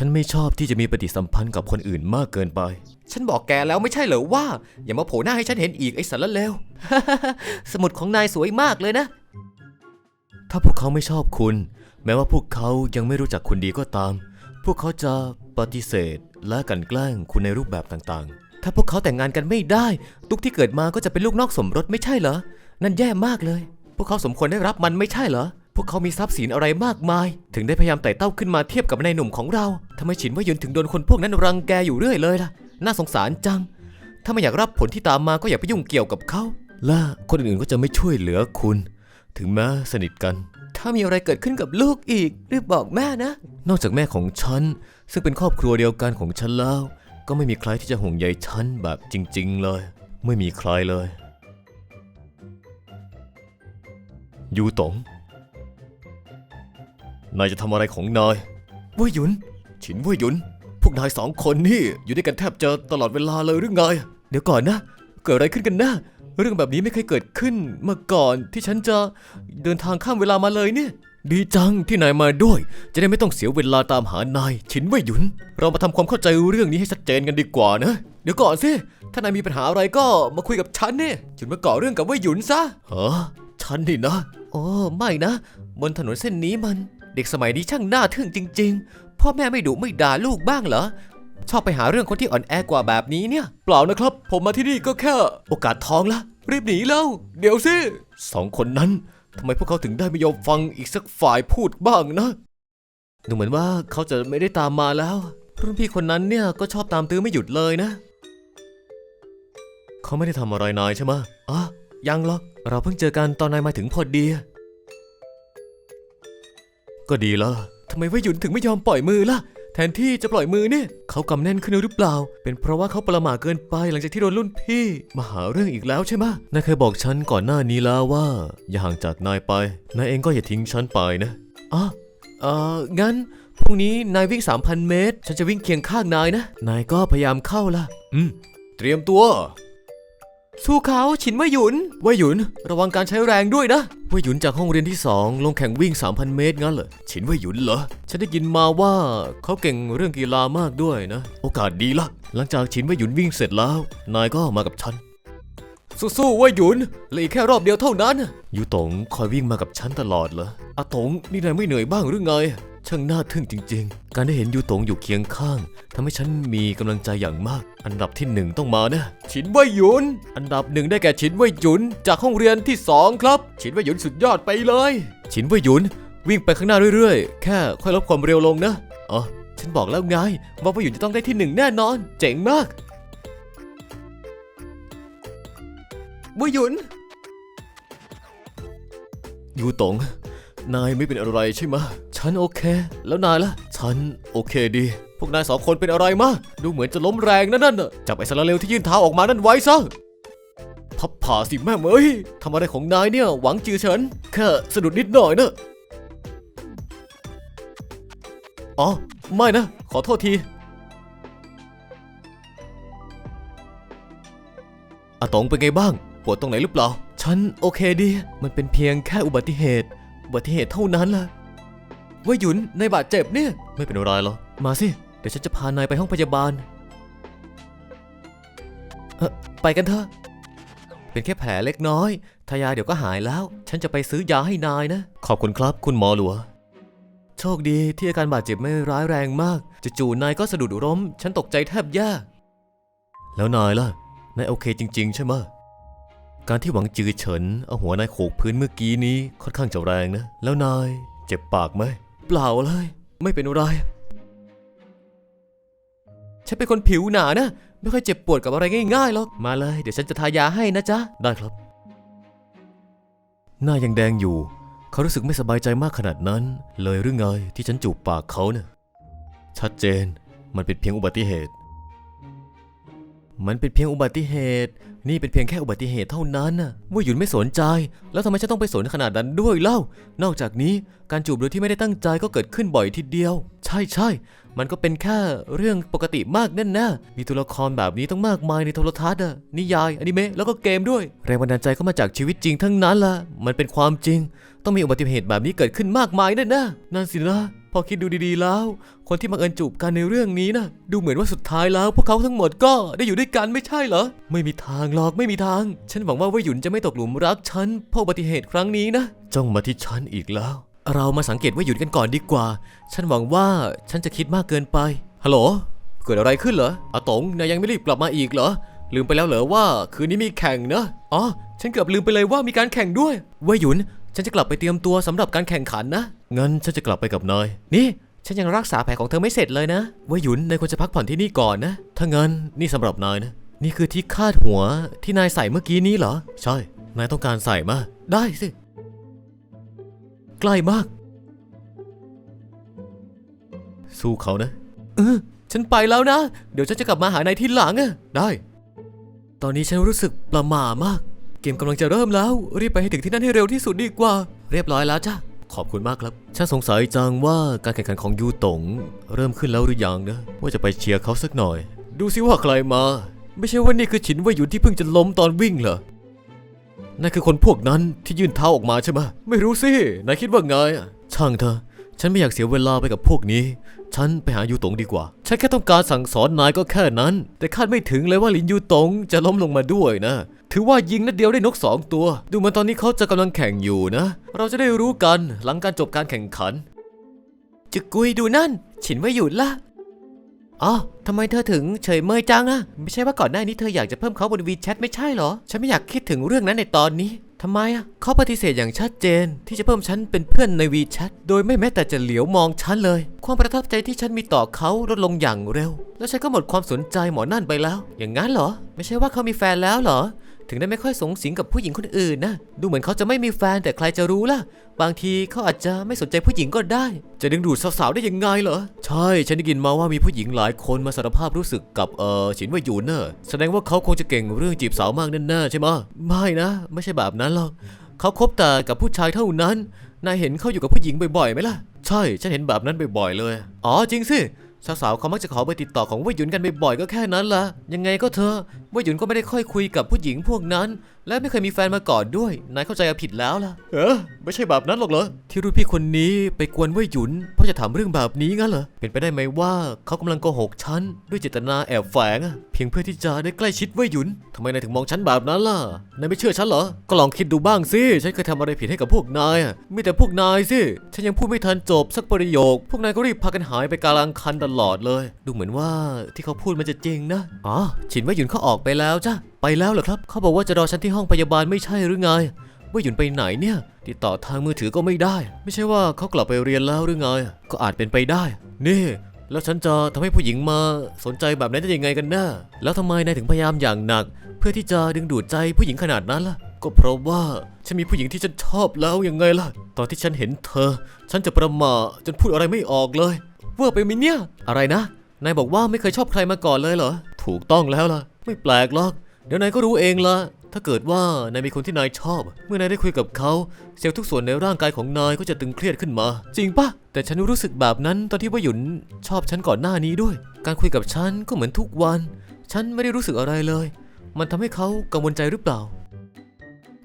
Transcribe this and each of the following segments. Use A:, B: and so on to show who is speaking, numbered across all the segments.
A: ฉันไม่ชอบที่จะมีปฏิสัมพันธ์กับคนอื่นมากเกินไป
B: ฉันบอกแกแล้วไม่ใช่เหรอว่า อย่ามาโผล่หน้าให้ฉันเห็นอีกไอ้สารเลว สมุดของนายสวยมากเลยนะ
A: ถ้าพวกเขาไม่ชอบคุณ แม้ว่าพวกเขายังไม่รู้จักคุณดีก็ตาม พวกเขาจะปฏิเสธและกันแกล้งคุณในรูปแบบต่างๆ
B: ถ้าพวกเขาแต่งงานกันไม่ได้ลูกที่เกิดมาก็จะเป็นลูกนอกสมรสไม่ใช่เหรอ นั่นแย่มากเลย พวกเขาสมควรได้รับมันไม่ใช่เหรอ วกเขามีทรัพย์สินอะไรมากมาย ถึงได้พยายามไต่เต้าขึ้นมาเทียบกับนายหนุ่มของเราทำไมฉินว่ายุนถึงโดนคนพวกนั้นรังแกอยู่เรื่อยเลยล่ะ น่าสงสารจัง ถ้าไม่อยากรับผลที่ตามมาก็อย่าไปยุ่งเกี่ยวกับเขา
A: และคนอื่นๆก็จะไม่ช่วยเหลือคุณ ถึงแม้สนิทกัน
B: ถ้ามีอะไรเกิดขึ้นกับลูกอีกรีบบอกแม่นะ
A: นอกจากแม่ของฉัน ซึ่งเป็นครอบครัวเดียวกันของฉันแล้ว ก็ไม่มีใครที่จะห่วงใยฉันแบบจริง ๆ เลย ไม่มีใครเลยยูตง นายจะทำอะไรของนายเว่ยหยุน ฉินเว่ยหยุน พวกนายสองคนนี่อยู่ด้วยกันแทบจะตลอดเวลาเลยหรือไง เดี๋ยวก่อนนะ เกิดอะไรขึ้นกันนะเรื่องแบบนี้ไม่เคยเกิดขึ้นมาก่อนที่ฉันจะเดินทางข้ามเวลามาเลยเนี่ย ดีจังที่นายมาด้วย จะได้ไม่ต้องเสียเวลาตามหานายฉินเว่ยหยุน เรามาทำความเข้าใจเรื่องนี้ให้ชัดเจนกันดีกว่านะ เดี๋ยวก่อนสิถ้านายมีปัญหาอะไรก็มาคุยกับฉันเนี่ยจุดมาก่อเรื่องกับเว่ยหยุนซะเฮ้อฉันนี่นะ
B: โอ้ไม่นะ บนถนนเส้นนี้มัน เด็กสมัยนี้ช่างน่าทึ่งจริง ๆ พ่อแม่ไม่ดุไม่ด่าลูกบ้างเหรอ ชอบไปหาเรื่องคนที่อ่อนแอกว่าแบบนี้เนี่ย
A: เปล่านะครับ ผมมาที่นี่ก็แค่ โอกาสทองละรีบหนีแล้ว เดี๋ยวสิสองคนนั้นทำไมพวกเขาถึงได้ไม่ยอมฟังอีกสักฝ่ายพูดบ้างนะ ดูเหมือนว่าเขาจะไม่ได้ตามมาแล้วรุ่นพี่คนนั้นเนี่ยก็ชอบตามตื้อไม่หยุดเลยนะ เขาไม่ได้ทำอะไรนายใช่ไหมอะยังหรอก เราเพิ่งเจอกันตอนนายมาถึงพอดี ก็ดีแล้วทำไมว่าหยุนถึงไม่ยอมปล่อยมือล่ะ แทนที่จะปล่อยมือเนี่ย เขากำแน่นขึ้นหรือเปล่า เป็นเพราะว่าเขาประหม่าเกินไปหลังจากที่โดนรุ่นพี่ มาหาเรื่องอีกแล้วใช่ไหมะนายเคยบอกฉันก่อนหน้านี้แล้วว่า อย่าห่างจากนายไป นายเองก็อย่าทิ้งฉันไปนะอ๋อเอองั้นพรุ่งนี้นายวิ่ง 3,000 เมตร ฉันจะวิ่งเคียงข้างนายนะ นายก็พยายามเข้าล่ะอืม เตรียมตัว
B: สู้เขาฉินว่าหยุน
A: ว่ายหยุน ระวังการใช้แรงด้วยนะว่ายหยุนจากห้องเรียนที่ 2 ลงแข่งวิ่ง 3,000 เมตรงั้นเหรอฉินว่ายหยุนเหรอ ฉันได้ยินมาว่าเขาเก่งเรื่องกีฬามากด้วยนะ โอกาสดีละหลังจากฉินว่ายหยุนวิ่งเสร็จแล้ว นายก็มากับฉัน
B: สู้ๆว่าหยุนเหลืออกแค่รอบเดียวเท่านั้น
A: ยูตงคอยวิ่งมากับฉันตลอดเหรออาตงนี่นายไม่เหนื่อยบ้างหรือไง ช่างน่าทึ่งจริง ๆ การได้เห็นยูตงอยู่เคียงข้างทำให้ฉันมีกำลังใจอย่างมาก อันดับที่หนึ่งต้องมานะ
B: ฉินว่าหยุน อันดับหนึ่งได้แก่ฉินว่าหยุน จากห้องเรียนที่สองครับฉินว่าหยุนสุดยอดไปเลย
A: ฉินเว่ยหยุน วิ่งไปข้างหน้าเรื่อยๆ แค่ค่อยลดความเร็วลงนะอ๋อฉันบอกแล้วไงว่าเว่ยหยุนจะต้องได้ที่หนึ่งแน่นอน เจ๋งมาก
B: ว่าหยุน
A: ยูตง นายไม่เป็นอะไรใช่ไหมฉันโอเค แล้วนายล่ะ ฉันโอเคดี
B: พวกนายสองคนเป็นอะไรมาดูเหมือนจะล้มแรงนั่นน่ะจับไอ้สารเลวที่ยื่นเท้าออกมานั่นไว้ซะ
A: พับผ่าสิแม่เมยทำอะไรของนายเนี่ยหวังจือฉันแค่สะดุดนิดหน่อยนะอ๋อไม่นะ ขอโทษทีอาตงเป็นไงบ้าง ปวดตรงไหนหรือเปล่า ฉันโอเคดี มันเป็นเพียงแค่อุบัติเหตุ อุบัติเหตุเท่านั้นล่ะ
B: ว่าหยุนในบาดเจ็บเนี่ย
A: ไม่เป็นไรหรอกมาสิ เดี๋ยวฉันจะพานายไปห้องพยาบาลเออไปกันเถอะ เป็นแค่แผลเล็กน้อยทายาเดี๋ยวก็หายแล้ว ฉันจะไปซื้อยาให้นายนะ ขอบคุณครับคุณหมอหลัว โชคดีที่อาการบาดเจ็บไม่ร้ายแรงมากจู่ๆนายก็สะดุดล้ม ฉันตกใจแทบแย่แล้วนายล่ะ นายโอเคจริง ๆ ใช่ไหม การที่หวังจือเฉินเอาหัวนายโขกพื้นเมื่อกี้นี้ค่อนข้างจะแรงนะ แล้วนายเจ็บปากไหม เปล่าเลย ไม่เป็นไร
B: ฉันเป็นคนผิวหนานะ ไม่ค่อยเจ็บปวดกับอะไรง่ายๆหรอก มาเลย เดี๋ยวฉันจะทายาให้นะจ๊ะ
A: ได้ครับ หน้ายังแดงอยู่ เขารู้สึกไม่สบายใจมากขนาดนั้น เลยหรือไงที่ฉันจูบปากเขาเนี่ยชัดเจน มันเป็นเพียงอุบัติเหตุ มันเป็นเพียงอุบัติเหตุ นี่เป็นเพียงแค่อุบัติเหตุเท่านั้นน่ะว่าหยุนไม่สนใจ แล้วทำไมฉันต้องไปสนขนาดนั้นด้วยเล่า นอกจากนี้การจูบโดยที่ไม่ได้ตั้งใจก็เกิดขึ้นบ่อยทีเดียว ใช่ใช่มันก็เป็นแค่เรื่องปกติมากนั่นนะมีตัวละครแบบนี้ต้องมากมายในโทรทัศน์อะนิยายอนิเมะแล้วก็เกมด้วย แรงบันดาลใจก็มาจากชีวิตจริงทั้งนั้นละมันเป็นความจริง ต้องมีอุบัติเหตุแบบนี้เกิดขึ้นมากมายแน่ๆนั่นสินะ
B: อคิดดูดีๆแล้ว คนที่บังเอิญจูบกันในเรื่องนี้นะดูเหมือนว่าสุดท้ายแล้ว พวกเขาทั้งหมดก็ได้อยู่ด้วยกันไม่ใช่เหรอ ไม่มีทางหรอกไม่มีทาง ฉันหวังว่าว่ยหยุนจะไม่ตกหลุมรักฉันเพราะอุบัติเหตุครั้งนี้นะ
A: จ้องมาที่ฉันอีกแล้ว
B: เรามาสังเกตว่าหยุนกันก่อนดีกว่า ฉันหวังว่าฉันจะคิดมากเกินไปฮัลโหลเกิดอะไรขึ้นเหรออาตงนายยังไม่รีบกลับมาอีกเหรอลืมไปแล้วเหรอว่าคืนนี้มีแข่งนะอ๋อฉันเกือบลืมไปเลยว่ามีการแข่งด้วยว่าหยุน ฉันจะกลับไปเตรียมตัวสำหรับการแข่งขันนะ
A: งั้นฉันจะกลับไปกับนาย
B: นี่ ฉันยังรักษาแผลของเธอไม่เสร็จเลยนะว่าหยุนนายควรจะพักผ่อนที่นี่ก่อนนะ
A: ถ้างั้นนี่สำหรับนายนะ
B: นี่คือที่คาดหัวที่นายใส่เมื่อกี้นี้เหรอ
A: ใช่ นายต้องการใส่มา
B: ได้สิ ใกล้มาก
A: สู้เขานะ
B: เออ ฉันไปแล้วนะ เดี๋ยวฉันจะกลับมาหานายที่หลังอะได้ ตอนนี้ฉันรู้สึกประหม่ามาก มกำลังจะเริ่มแล้ว รีบไปให้ถึงที่นั่นให้เร็วที่สุดดีกว่า เรียบร้อยแล้วจ้ะ
A: ขอบคุณมากครับ ฉันสงสัยจังว่าการแข่งขันของยูตงเริ่มขึ้นแล้วหรือยังนะ ว่าจะไปเชียร์เขาสักหน่อย ดูสิว่าใครมา ไม่ใช่ว่านี่คือฉินว่าหยุนที่เพิ่งจะล้มตอนวิ่งเหรอนั่นคือคนพวกนั้นที่ยื่นเท้าออกมาใช่ไหมไม่รู้สินายคิดว่าไงอะช่างเถอะ ฉันไม่อยากเสียเวลาไปกับพวกนี้ ฉันไปหายูตงดีกว่า ฉันแค่ต้องการสั่งสอนนายก็แค่นั้น แต่คาดไม่ถึงเลยว่าลินยูตงจะล้มลงมาด้วยนะ ถือว่ายิงนัดเดียวได้นกสองตัว ดูเหมือนตอนนี้เขาจะกำลังแข่งอยู่นะ เราจะได้รู้กันหลังการจบการแข่งขัน
B: จะกุยดูนั่น ฉินไว้หยุดละอ๋อทำไมเธอถึงเฉยเมยจังอะไม่ใช่ว่าก่อนหน้านี้เธออยากจะเพิ่มเขาบนวีแชทไม่ใช่เหรอ ฉันไม่อยากคิดถึงเรื่องนั้นในตอนนี้ ทำไมอะเขาปฏิเสธอย่างชัดเจน ที่จะเพิ่มฉันเป็นเพื่อนในวีแชทโดยไม่แม้แต่จะเหลียวมองฉันเลย ความประทับใจที่ฉันมีต่อเขาลดลงอย่างเร็ว แล้วฉันก็หมดความสนใจหมอนั่นไปแล้ว อย่างนั้นเหรอ ไม่ใช่ว่าเขามีแฟนแล้วเหรอ ถึงได้ไม่ค่อยสงสิงกับผู้หญิงคนอื่นนะ ดูเหมือนเขาจะไม่มีแฟนแต่ใครจะรู้ล่ะ บางทีเขาอาจจะไม่สนใจผู้หญิงก็ได้ จะดึงดูดสาวๆได้ยังไงเหรอ
A: ใช่ ฉันได้ยินมาว่ามีผู้หญิงหลายคนมาสารภาพรู้สึกกับเออฉินว่าหยุนเนอะแสดงว่าเขาคงจะเก่งเรื่องจีบสาวมากแน่ๆใช่ไหม
B: ไม่นะ ไม่ใช่แบบนั้นหรอกเขาคบแต่กับผู้ชายเท่านั้น นายเห็นเขาอยู่กับผู้หญิงบ่อยๆไหมล่ะ
A: ใช่ ฉันเห็นแบบนั้นบ่อยๆเลย
B: อ๋อจริงสิ สาวๆเขามักจะขอเบอร์ติดต่อของเว่ยหยุนกันบ่อยๆก็แค่นั้นละยังไงก็เธอะเว่ยหยุนก็ไม่ได้ค่อยคุยกับผู้หญิงพวกนั้น และไม่เคยมีแฟนมาก่อนด้วย นายเข้าใจผิดแล้วล่ะ
A: เออ ไม่ใช่แบบนั้นหรอกเหรอ
B: ที่รุ่นพี่คนนี้ไปกวนเว่ยหยุน เพราะจะถามเรื่องแบบนี้งั้นเหรอ เป็นไปได้ไหมว่าเขากำลังโกหกฉัน ด้วยเจตนาแอบแฝงอะเพียงเพื่อที่จะได้ใกล้ชิดเว่ยหยุน
A: ทำไมนายถึงมองฉันแบบนั้นล่ะ นายไม่เชื่อฉันเหรอ ก็ลองคิดดูบ้างสิ ฉันเคยทำอะไรผิดให้กับพวกนายอะมีแต่พวกนายสิ ฉันยังพูดไม่ทันจบสักประโยค พวกนายก็รีบพากันหายไปกลางคันตลอดเลย
B: ดูเหมือนว่าที่เขาพูดมันจะจริงนะ อ๋อ ฉินว่าหยุนเขาออกไปแล้วจ้ะไปแล้วเหรอครับ เขาบอกว่าจะรอฉันที่ห้องพยาบาลไม่ใช่หรือไงว่าหยุนไปไหนเนี่ย ติดต่อทางมือถือก็ไม่ได้ ไม่ใช่ว่าเขากลับไปเรียนแล้วหรือไง ก็อาจเป็นไปได้
A: นี่ แล้วฉันจะทำให้ผู้หญิงมาสนใจแบบนั้นได้ยังไงกันแน่แล้วทำไมนายถึงพยายามอย่างหนัก เพื่อที่จะดึงดูดใจผู้หญิงขนาดนั้นล่ะ ก็เพราะว่าฉันมีผู้หญิงที่ฉันชอบแล้วยังไงล่ะ ตอนที่ฉันเห็นเธอ ฉันจะประหมาจนพูดอะไรไม่ออกเลย
B: เวอร์ไปไหมเนี่ย อะไรนะนายบอกว่าไม่เคยชอบใครมาก่อนเลยเหรอ
A: ถูกต้องแล้วล่ะ ไม่แปลกหรอก เดี๋ยวนายก็รู้เองละถ้าเกิดว่านายมีคนที่นายชอบ เมื่อนายได้คุยกับเขา เซลล์ทุกส่วนในร่างกายของนายก็จะตึงเครียดขึ้นมา
B: จริงปะแต่ฉันรู้สึกแบบนั้นตอนที่ว่าหยุนชอบฉันก่อนหน้านี้ด้วย การคุยกับฉันก็เหมือนทุกวัน ฉันไม่ได้รู้สึกอะไรเลย มันทำให้เขากังวลใจหรือเปล่า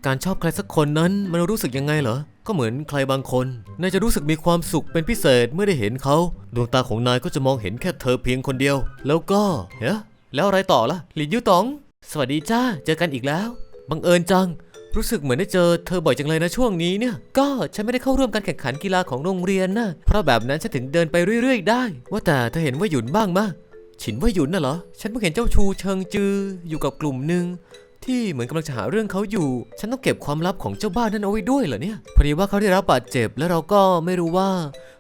B: การชอบใครสักคนนั้นมันรู้สึกยังไงเหรอก็เหมือนใครบางคน นายจะรู้สึกมีความสุขเป็นพิเศษเมื่อได้เห็นเขา ดวงตาของนายก็จะมองเห็นแค่เธอเพียงคนเดียว แล้วก็เฮ้ยแล้วอะไรต่อล่ะหลินยูตอง สวัสดีจ้า เจอกันอีกแล้ว บังเอิญจัง รู้สึกเหมือนได้เจอเธอบ่อยจังเลยนะช่วงนี้เนี่ย ก็ฉันไม่ได้เข้าร่วมการแข่งขันกีฬาของโรงเรียนนะ เพราะแบบนั้นฉันถึงเดินไปเรื่อย ๆ ได้ ว่าแต่เธอเห็นว่าหยุนบ้างมะฉินว่าหยุนน่ะเหรอ ฉันเพิ่งเห็นเจ้าชูเชิงจืออยู่กับกลุ่มหนึ่งที่เหมือนกำลังจะหาเรื่องเขาอยู่ ฉันต้องเก็บความลับของเจ้าบ้านนั้นเอาไว้ด้วยเหรอเนี่ย พอดีว่าเขาได้รับบาดเจ็บแล้วเราก็ไม่รู้ว่า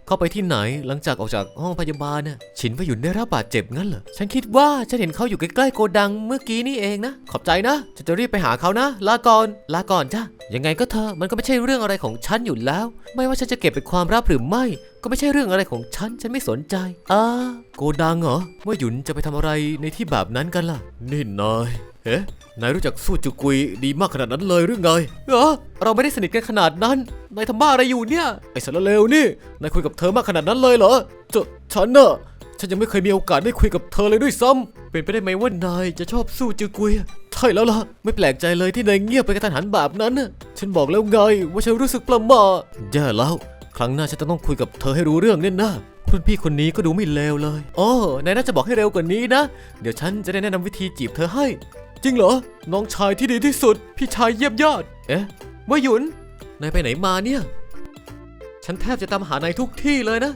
B: เขาไปที่ไหนหลังจากออกจากห้องพยาบาลน่ะฉินว่าหยุนได้รับบาดเจ็บงั้นเหรอฉันคิดว่าฉันเห็นเขาอยู่ใกล้ๆโกดังเมื่อกี้นี่เองนะ ขอบใจนะฉันจะรีบไปหาเขานะลาก่อนลาก่อนจ้ะยังไงก็เธอมันก็ไม่ใช่เรื่องอะไรของฉันอยู่แล้ว ไม่ว่าฉันจะเก็บเป็นความลับหรือไม่ ก็ไม่ใช่เรื่องอะไรของฉันฉันไม่สนใจอ่าโกดังเหรอว่าหยุนจะไปทำอะไรในที่แบบนั้นกันล่ะ
A: นี่นาย เอ๊ะนายรู้จักสู้จุกุยดีมากขนาดนั้นเลยหรือไง
B: เออเราไม่ได้สนิทกันขนาดนั้น นายทำบ้าอะไรอยู่เนี่ย
A: ไอ้สารเลวนี่ นายคุยกับเธอมากขนาดนั้นเลยเหรอจฉันน่ะฉันยังไม่เคยมีโอกาสได้คุยกับเธอเลยด้วยซ้ำเป็นไปได้ไหมว่านายจะชอบสู้จุกุยใช่แล้วล่ะ ไม่แปลกใจเลยที่นายเงียบไปกระทันหันแบบนั้น ฉันบอกแล้วไงว่าฉันรู้สึกประหม่าแย่แล้ว ครั้งหน้าฉันจะต้องคุยกับเธอให้รู้เรื่องแน่นะรุ่นพี่คนนี้ก็ดูไม่เลวเลย โอ้นายน่าจะบอกให้เร็วกว่านี้นะ เดี๋ยวฉันจะได้แนะนำวิธีจีบเธอให้ จริงเหรอ น้องชายที่ดีที่สุด พี่ชายเยี่ยมยอด เอ๊ะว่าหยุน นายไปไหนมาเนี่ย ฉันแทบจะตามหานายทุกที่เลยนะ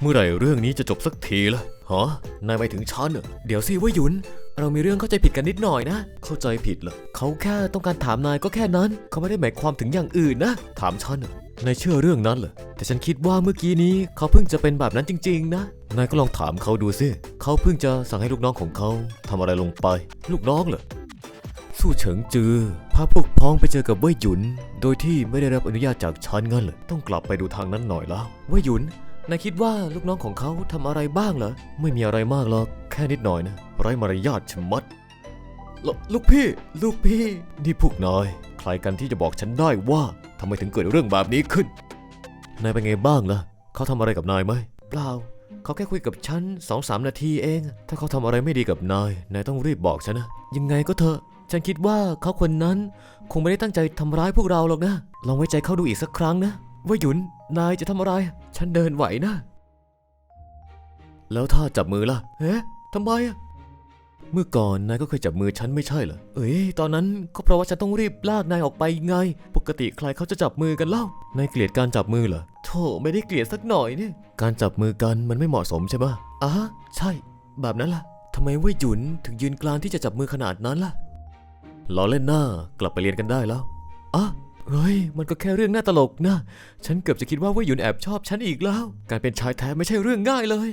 A: เมื่อไหร่เรื่องนี้จะจบสักทีล่ะฮะนายไปถึงฉันเหรอเดี๋ยวสิว่าหยุน เรามีเรื่องเข้าใจผิดกันนิดหน่อยนะ เข้าใจผิดเหรอเขาแค่ต้องการถามนายก็แค่นั้น เขาไม่ได้หมายความถึงอย่างอื่นนะ ถามฉันเหรอนายเชื่อเรื่องนั้นเหรอ แต่ฉันคิดว่าเมื่อกี้นี้เขาเพิ่งจะเป็นแบบนั้นจริง ๆ นะ นายก็ลองถามเขาดูสิเขาเพิ่งจะสั่งให้ลูกน้องของเขาทำอะไรลงไป ลูกน้องเหรอ สู้เฉิงจือพาพวกพ้องไปเจอกับเว่ยหยุน โดยที่ไม่ได้รับอนุญาตจากฉันงั้นเหรอ ต้องกลับไปดูทางนั้นหน่อยแล้ว เว่ยหยุน นายคิดว่าลูกน้องของเขาทำอะไรบ้างเหรอ ไม่มีอะไรมากหรอก แค่นิดหน่อยนะ ไร้มารยาทชะมัดลลูกพี่ ลูกพี่ นี่พวกนาย ใครกันที่จะบอกฉันได้ว่าทำไมถึงเกิดเรื่องแบบนี้ขึ้น นายเป็นไงบ้างล่ะ เขาทำอะไรกับนายไหม เปล่า เขาแค่คุยกับฉันสองสามนาทีเอง ถ้าเขาทำอะไรไม่ดีกับนาย นายต้องรีบบอกฉันนะ ยังไงก็เถอะ ฉันคิดว่าเขาคนนั้น คงไม่ได้ตั้งใจทำร้ายพวกเราหรอกนะ ลองไว้ใจเขาดูอีกสักครั้งนะ ว่าหยุน นายจะทำอะไร ฉันเดินไหวนะ แล้วถ้าจับมือล่ะเอ๊ะทำไมอะเมื่อก่อนนายก็เคยจับมือฉันไม่ใช่เหรอ เอ้ย ตอนนั้นก็เพราะว่าฉันต้องรีบลากนายออกไปไง ปกติใครเขาจะจับมือกันเล่า นายเกลียดการจับมือเหรอ โธ่ไม่ได้เกลียดสักหน่อยนี่การจับมือกันมันไม่เหมาะสมใช่ปะอะใช่ แบบนั้นล่ะทำไมว่ยหยุนถึงยืนกลานที่จะจับมือขนาดนั้นล่ะล้อเล่นหน้ากลับไปเรียนกันได้แล้วอะ เฮ้ย มันก็แค่เรื่องน่าตลกนะ ฉันเกือบจะคิดว่าว่ยหยุนแอบชอบฉันอีกแล้ว การเป็นชายแท้ไม่ใช่เรื่องง่ายเลย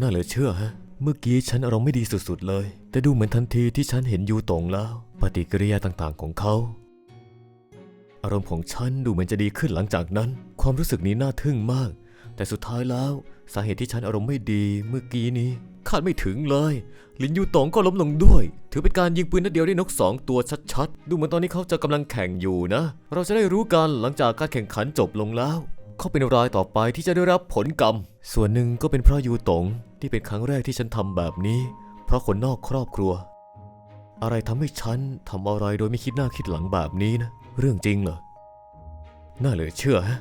A: น่าเหลือเชื่อฮะ เมื่อกี้ฉันอารมณ์ไม่ดีสุดๆเลย แต่ดูเหมือนทันทีที่ฉันเห็นยูตงแล้ว ปฏิกิริยาต่างๆของเขา อารมณ์ของฉันดูเหมือนจะดีขึ้นหลังจากนั้น ความรู้สึกนี้น่าทึ่งมาก แต่สุดท้ายแล้ว สาเหตุที่ฉันอารมณ์ไม่ดีเมื่อกี้นี้คาดไม่ถึงเลย ลินยูตงก็ล้มลงด้วย ถือเป็นการยิงปืนนัดเดียวได้นกสองตัวชัดๆ ดูเหมือนตอนนี้เขาจะกำลังแข่งอยู่นะ เราจะได้รู้กันหลังจากการแข่งขันจบลงแล้ว เขาเป็นรายต่อไปที่จะได้รับผลกรรม ส่วนหนึ่งก็เป็นเพราะยูตงที่เป็นครั้งแรกที่ฉันทำแบบนี้ เพราะคนนอกครอบครัว อะไรทำให้ฉันทำอะไรโดยไม่คิดหน้าคิดหลังแบบนี้นะ เรื่องจริงเหรอ น่าเหลือเชื่อฮะ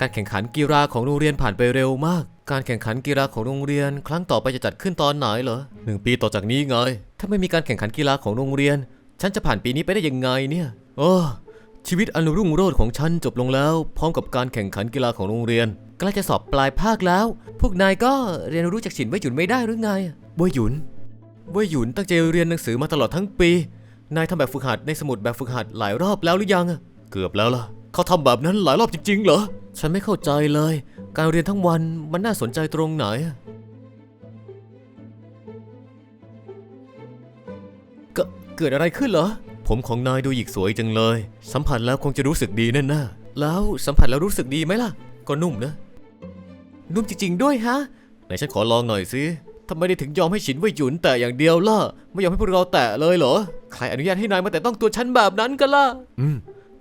A: การแข่งขันกีฬาของโรงเรียนผ่านไปเร็วมาก การแข่งขันกีฬาของโรงเรียน ครั้งต่อไปจะจัดขึ้นตอนไหนเหรอหนึ่งปีต่อจากนี้ไง ถ้าไม่มีการแข่งขันกีฬาของโรงเรียน ฉันจะผ่านปีนี้ไปได้ยังไงเนี่ยโอ้ชีวิตอันรุ่งโรจน์ของฉันจบลงแล้ว พร้อมกับการแข่งขันกีฬาของโรงเรียนใกล้จะสอบปลายภาคแล้ว พวกนายก็เรียนรู้จากฉินไว้หยุนไม่ได้หรือไงเว่ยหยุนเว่ยหยุนตั้งใจเรียนหนังสือมาตลอดทั้งปี นายทำแบบฝึกหัดในสมุดแบบฝึกหัดหลายรอบแล้วหรือยัง เกือบแล้วล่ะ เขาทำแบบนั้นหลายรอบจริงๆ เหรอ ฉันไม่เข้าใจเลย การเรียนทั้งวันมันน่าสนใจตรงไหนอะเกเกิดอะไรขึ้นเหรอ ผมของนายดูหยิกสวยจังเลย สัมผัสแล้วคงจะรู้สึกดีแน่ๆแล้วสัมผัสแล้วรู้สึกดีไหมล่ะ ก็นุ่มนะ นุ่มจริง ๆ ด้วยฮะ ไหนฉันขอลองหน่อยสิทำไมได้ถึงยอมให้ฉินไว้หยุนแต่อย่างเดียวล่ะ ไม่ยอมให้พวกเราแตะเลยเหรอ ใครอนุญาตให้นายมาแต่ต้องตัวฉันแบบนั้นกันล่ะ อืม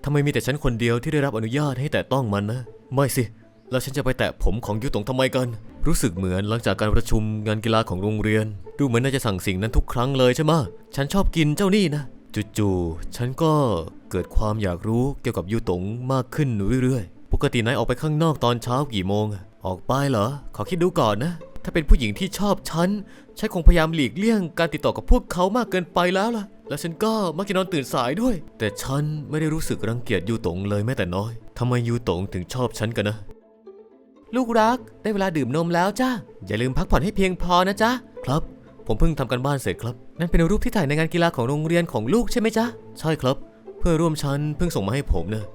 A: ทำไมมีแต่ฉันคนเดียวที่ได้รับอนุญาตให้แตะต้องมันนะ ไม่สิ แล้วฉันจะไปแตะผมของยูตงทำไมกัน รู้สึกเหมือนหลังจากการประชุมงานกีฬาของโรงเรียน ดูเหมือนน่าจะสั่งสิ่งนั้นทุกครั้งเลยใช่ไหมฉันชอบกินเจ้านี่นะจู่ๆฉันก็เกิดความอยากรู้เกี่ยวกับยูตงมากขึ้นเรื่อยๆ ปกตินายออกไปข้างนอกตอนเช้ากี่โมง อออกไปเหรอ ขอคิดดูก่อนนะ ถ้าเป็นผู้หญิงที่ชอบฉัน ฉันคงพยายามหลีกเลี่ยงการติดต่อกับพวกเขามากเกินไปแล้วล่ะ และฉันก็มักจะนอนตื่นสายด้วย แต่ฉันไม่ได้รู้สึกรังเกียจยูตงเลยแม้แต่น้อยทำไมยูตงถึงชอบฉันกันนะ ลูกรักได้เวลาดื่มนมแล้วจ้าอย่าลืมพักผ่อนให้เพียงพอนะจ๊ะครับ ผมเพิ่งทำกันบ้านเสร็จครับ นั่นเป็นรูปที่ถ่ายในงานกีฬาของโรงเรียนของลูกใช่ไหมจ๊ะใช่ครับ เพื่อร่วมชั้นเพิ่งส่งมาให้ผมเนะ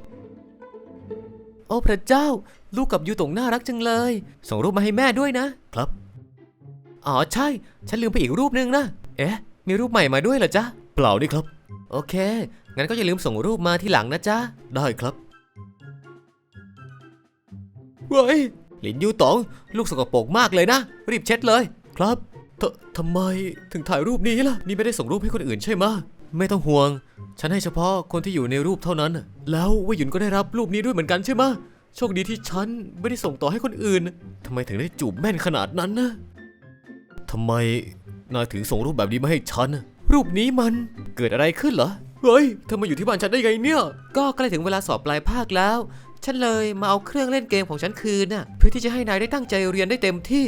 A: โอ้พระเจ้า ลูกกับยูตงน่ารักจังเลย ส่งรูปมาให้แม่ด้วยนะครับ อ๋อใช่ ฉันลืมไปอีกรูปนึงนะ เอ๊ะ มีรูปใหม่มาด้วยเหรอจ๊ะ ปล่านี่ครับ โอเค งั้นก็อย่าลืมส่งรูปมาที่หลังนะจ๊ะ ได้ครับเว้ยหลินยูตอง ลูกสกปรกมากเลยนะ รีบเช็ดเลย ครับททำไมถึงถ่ายรูปนี้ล่ะ นี่ไม่ได้ส่งรูปให้คนอื่นใช่ไหมะไม่ต้องห่วง ฉันให้เฉพาะคนที่อยู่ในรูปเท่านั้นน่ะแล้วเว่าหยุนก็ได้รับรูปนี้ด้วยเหมือนกันใช่ไหมะโชคดีที่ฉันไม่ได้ส่งต่อให้คนอื่นทำไมถึงได้จูบแม่นขนาดนั้นนะทำไมนายถึงส่งรูปแบบนี้มาให้ฉันน่ะ รูปนี้มันเกิดอะไรขึ้นเหรอ เฮ้ยเธอมาอยู่ที่บ้านฉันได้ไงเนี่ย
B: ก็ใกล้ถึงเวลาสอบปลายภาคแล้ว ฉันเลยมาเอาเครื่องเล่นเกมของฉันคืนน่ะ เพื่อที่จะให้นายได้ตั้งใจเรียนได้เต็มที่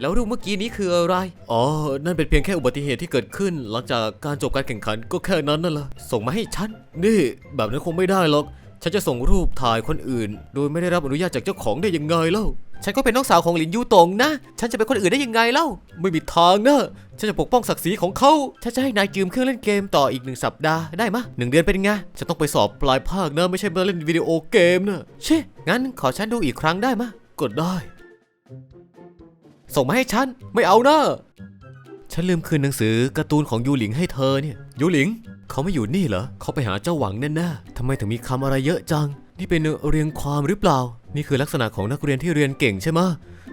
B: แล้วรูปเมื่อกี้นี้คืออะไร
A: อ๋อ นั่นเป็นเพียงแค่อุบัติเหตุที่เกิดขึ้น หลังจากการจบการแข่งขันก็แค่นั้นนั่นแหละ
B: ส่งมาให้ฉัน
A: นี่ แบบนั้นคงไม่ได้หรอก ฉันจะส่งรูปถ่ายคนอื่น โดยไม่ได้รับอนุญาตจากเจ้าของได้ยังไงเล่า
B: ฉันก็เป็นน้องสาวของหลินยูตงนะ ฉันจะเป็นคนอื่นได้ยังไงเล่า
A: ไม่มีทางนะฉันจะปกป้องศักดิ์ศรีของเขา
B: ฉันจะให้นายยืมเครื่องเล่นเกมต่ออีกหนึ่งสัปดาห์ได้มะหนึ่งเดือนเป็นไง
A: ฉันต้องไปสอบปลายภาคนะไม่ใช่มาเล่นวิดีโอเกมนะเชิ
B: งั้นขอฉันดูอีกครั้งได้มะ
A: ก็ได้
B: ส่งมาให้ฉัน
A: ไม่เอานะฉันลืมคืนหนังสือการ์ตูนของยูหลิงให้เธอเนี่ย ยูหลิง เขาไม่อยู่นี่เหรอ เขาไปหาเจ้าหวังแน่ๆทำไมถึงมีคำอะไรเยอะจัง นี่เป็นเรียงความหรือเปล่า นี่คือลักษณะของนักเรียนที่เรียนเก่งใช่ไหม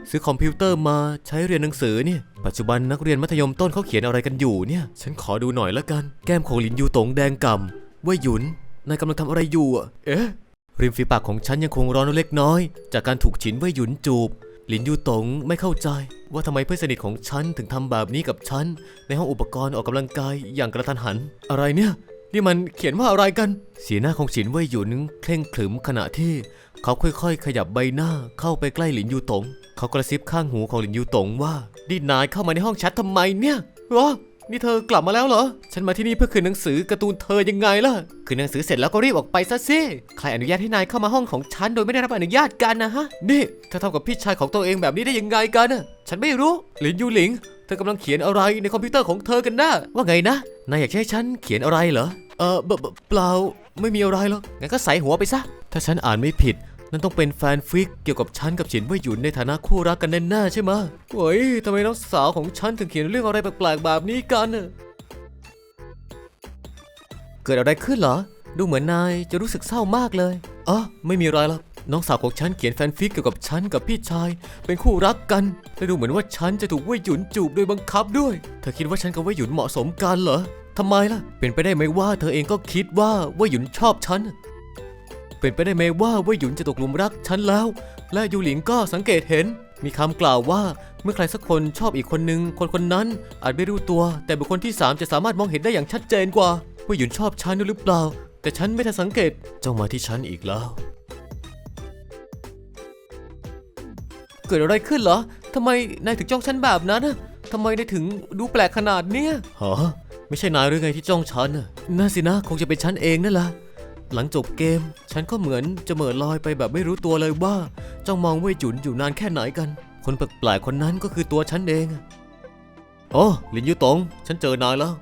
A: ซื้อคอมพิวเตอร์มาใช้เรียนหนังสือเนี่ย ปัจจุบันนักเรียนมัธยมต้นเขาเขียนอะไรกันอยู่เนี่ย ฉันขอดูหน่อยละกัน แก้มของหลินยูตงแดงก่ำเว่าหยุน นายกำลังทำอะไรอยู่อะ เอ๊ะ ริมฝีปากของฉันยังคงร้อนเล็กน้อย จากการถูกฉินเว่ยหยุนจูบ หลินยูตงไม่เข้าใจ ว่าทำไมเพื่อนสนิทของฉันถึงทำแบบนี้กับฉัน ในห้องอุปกรณ์ออกกำลังกายอย่างกระทันหัน อะไรเนี่ย นี่มันเขียนว่าอะไรกัน สีหน้าของฉินเว่ยหยุนเคร่งขรึมขณะที่ เขาค่อยๆ ขยับใบหน้าเข้าไปใกล้หลินยูตง เขากระซิบข้างหูของหลินยูตงว่านี่นายเข้ามาในห้องแชททำไมเนี่ยวะนี่เธอกลับมาแล้วเหรอ ฉันมาที่นี่เพื่อคืนหนังสือการ์ตูนเธอยังไงล่ะ
B: คือหนังสือเสร็จแล้วก็รีบออกไปซะสิ ใครอนุญาตให้นายเข้ามาห้องของฉันโดยไม่ได้รับอนุญาตกันนะฮะ
A: นี่เธอทำกับพี่ชายของตัวเองแบบนี้ได้ยังไงกันน่ะ
B: ฉันไม่รู้
A: หลินยูหลิง เธอกำลังเขียนอะไรในคอมพิวเตอร์ของเธอกันนะ
B: ว่าไงนะ
A: นายอยากให้ฉันเขียนอะไรเหรอ เออเปล่าเปล่าไม่มีอะไรหรอก
B: งั้นก็ใส่หัวไปซะ
A: ถ้าฉันอ่านไม่ผิด นั่นต้องเป็นแฟนฟิกเกี่ยวกับฉันกับฉินว่ยหยุนในฐานะคู่รักกันแน่ๆใช่ไหมโอ้ยทำไมน้องสาวของฉันถึงเขียนเรื่องอะไรแปลกๆแบบนี้กัน
B: เกิดอะไรขึ้นเหรอ ดูเหมือนนายจะรู้สึกเศร้ามากเลย
A: อ๋อไม่มีอะไรหรอกน้องสาวของฉันเขียนแฟนฟิกเกี่ยวกับฉันกับพี่ชาย เป็นคู่รักกันและดูเหมือนว่าฉันจะถูกว่ยหยุนจูบโดยบังคับด้วย เธอคิดว่าฉันกับว่ยหยุนเหมาะสมกันเหรอทำไมล่ะ เป็นไปได้ไหมว่าเธอเองก็คิดว่าว่ยหยุนชอบฉัน เป็นไปได้ไหมว่าเว่ยหยุนจะตกหลุมรักฉันแล้ว และยูหลิงก็สังเกตเห็น มีคำกล่าวว่าเมื่อใครสักคนชอบอีกคนนึงคนคนนั้นอาจไม่รู้ตัว แต่บุคคลที่สามจะสามารถมองเห็นได้อย่างชัดเจนกว่าเว่ยหยุนชอบฉันหรือเปล่า แต่ฉันไม่ทันสังเกตจ้องมาที่ฉันอีกแล้ว
B: เกิดอะไรขึ้นเหรอทำไมนายถึงจ้องฉันแบบนั้นทำไมนายถึงดูแปลกขนาดเนี้ย
A: ฮะไม่ใช่นายหรือไงที่จ้องฉันน่ะน่าสินะคงจะเป็นฉันเองนั่นแหละ หลังจบเกม ฉันก็เหมือนจะเหม่อลอยไปแบบไม่รู้ตัวเลยว่าจ้องมองเว่ยจุนอยู่นานแค่ไหนกัน คนแปลกๆคนนั้นก็คือตัวฉันเองอะโอ้ลินยูตง ฉันเจอนายแล้ว